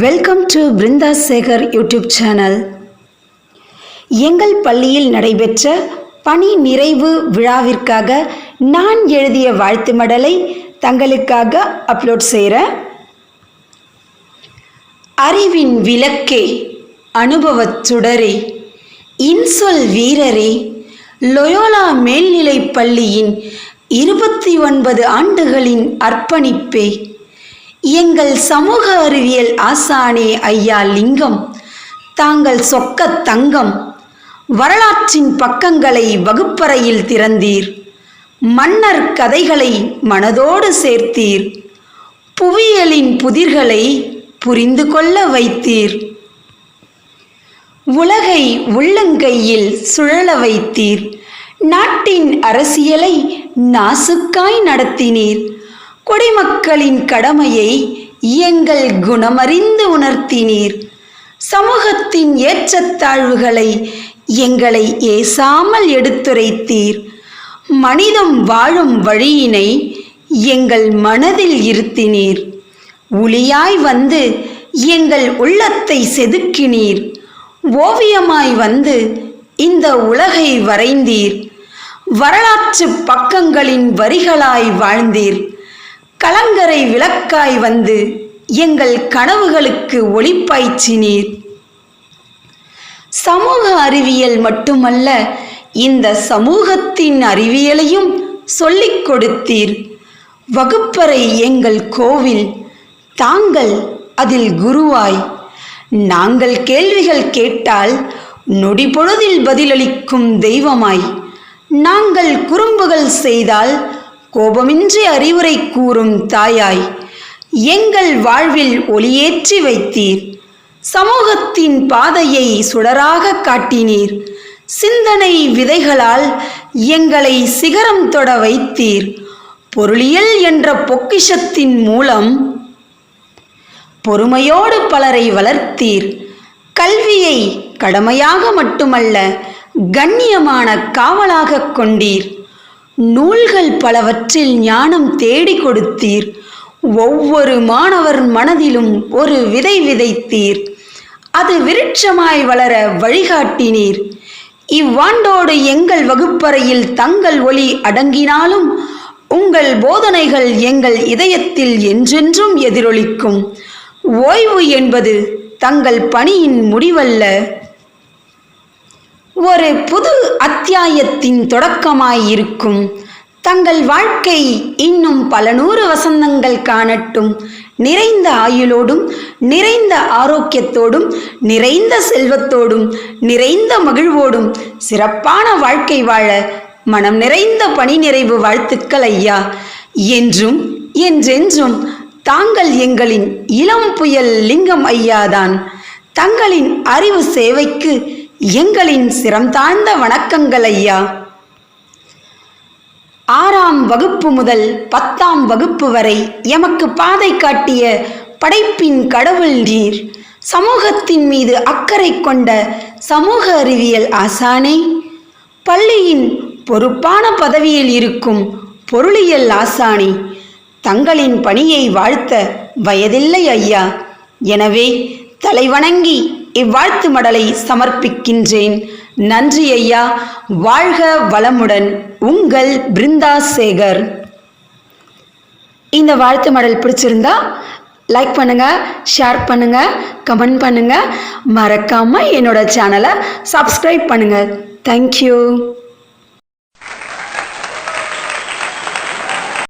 Welcome to Brindha Sekar YouTube channel எங்கள் பள்ளியில் நடைபெற்ற பணி நிறைவு விழாவிற்காக நான் எழுதிய வாழ்த்து மடலை தங்களுக்காக அப்லோட் செய்கிறேன் அறிவின் விளக்கே அனுபவச் சுடரே இன்சொல் வீரரே லொயோலா மேல்நிலைப் பள்ளியின் இருபத்தி ஒன்பது ஆண்டுகளின் அர்ப்பணிப்பே. எங்கள் சமூக அறிவியல் ஆசானே ஐயா லிங்கம் தாங்கள் சொக்க தங்கம் வரலாற்றின் பக்கங்களை வகுப்பறையில் திறந்தீர். மன்னர் கதைகளை மனதோடு சேர்த்தீர். புவியியலின் புதிர்களை புரிந்து கொள்ள வைத்தீர். உலகை உள்ளங்கையில் சுழல வைத்தீர். நாட்டின் அரசியலை நாசுக்காய் நடத்தினீர். குடிமக்களின் கடமையை எங்கள் குணமறிந்து உணர்த்தினீர். சமூகத்தின் ஏற்றத்தாழ்வுகளை எங்களை ஏசாமல் எடுத்துரைத்தீர். மனிதம் வாழும் வழியினை எங்கள் மனதில் இருத்தினீர். ஒளியாய் வந்து எங்கள் உள்ளத்தை செதுக்கினீர். ஓவியமாய் வந்து இந்த உலகை வரைந்தீர். வரலாற்று பக்கங்களின் வரிகளாய் வாழ்ந்தீர். கலங்கரை விளக்காய் வந்து எங்கள் கனவுகளுக்கு ஒளிப்பாய்ச்சினீர். சமூக அறிவியல் மட்டுமல்ல இந்த சமூகத்தின் அறிவியலையும் சொல்லிக் கொடுத்தீர். வகுப்பறை எங்கள் கோவில் தாங்கள் அதில் குருவாய். நாங்கள் கேள்விகள் கேட்டால் நொடி பொழுதில் பதிலளிக்கும் தெய்வமாய். நாங்கள் குறும்புகள் செய்தால் கோபமின்றி அறிவுரை கூறும் தாயாய் எங்கள் வாழ்வில் ஒளியேற்றி வைத்தீர். சமூகத்தின் பாதையை சுடராக காட்டினீர். சிந்தனை விதைகளால் எங்களை சிகரம் தொட வைத்தீர். பொருளியல் என்ற பொக்கிஷத்தின் மூலம் பொறுமையோடு பலரை வளர்த்தீர். கல்வியை கடமையாக மட்டுமல்ல கண்ணியமான காவலாக கொண்டீர். நூல்கள் பலவற்றில் ஞானம் தேடி கொடுத்தீர். ஒவ்வொரு மாணவர் மனதிலும் ஒரு விதை விதைத்தீர். அது விருட்சமாய் வளர வழிகாட்டினீர். இவ்வாண்டோடு எங்கள் வகுப்பறையில் தங்கள் ஒளி அடங்கினாலும் உங்கள் போதனைகள் எங்கள் இதயத்தில் என்றென்றும் எதிரொலிக்கும். ஓய்வு என்பது தங்கள் பணியின் முடிவல்ல. ஒரு புது அத்தியாயத்தின் தொடக்கமாய் இருக்கும் தங்கள் வாழ்க்கை இன்னும் பல நூறு வசந்தங்கள் காணட்டும். நிறைந்த ஆயுளோடும் நிறைந்த ஆரோக்கியத்தோடும் நிறைந்த செல்வத்தோடும் நிறைந்த மகிழ்வோடும் சிறப்பான வாழ்க்கை வாழ மனம் நிறைந்த பணி நிறைவு வாழ்த்துக்கள் ஐயா. என்றும் என்றென்றும் தாங்கள் எங்களின் இளம் புயல் லிங்கம் ஐயாதான். தங்களின் அறிவு சேவைக்கு எங்களின் சிரம் தாழ்ந்த வணக்கங்கள் ஐயா. ஆறாம் வகுப்பு முதல் பத்தாம் வகுப்பு வரை எமக்கு பாதை காட்டிய படைப்பின் கடவுள் நீர் சமூகத்தின் மீது அக்கறை கொண்ட சமூக அறிவியல் ஆசானே பள்ளியின் பொறுப்பான பதவியில் இருக்கும் பொருளியல் ஆசானே தங்களின் பணியை வாழ்த்த வயதில்லை ஐயா. எனவே தலைவணங்கி இவ்வாழ்த்து மடலை சமர்ப்பிக்கின்றேன். நன்றி ஐயா. வாழ்க வளமுடன். உங்கள் பிருந்தா சேகர் இந்த வாழ்த்து மடல் பிடிச்சிருந்தா லைக் பண்ணுங்க ஷேர் பண்ணுங்க கமெண்ட் பண்ணுங்க. மறக்காம என்னோட சேனலை சப்ஸ்கிரைப் பண்ணுங்க. தேங்க்யூ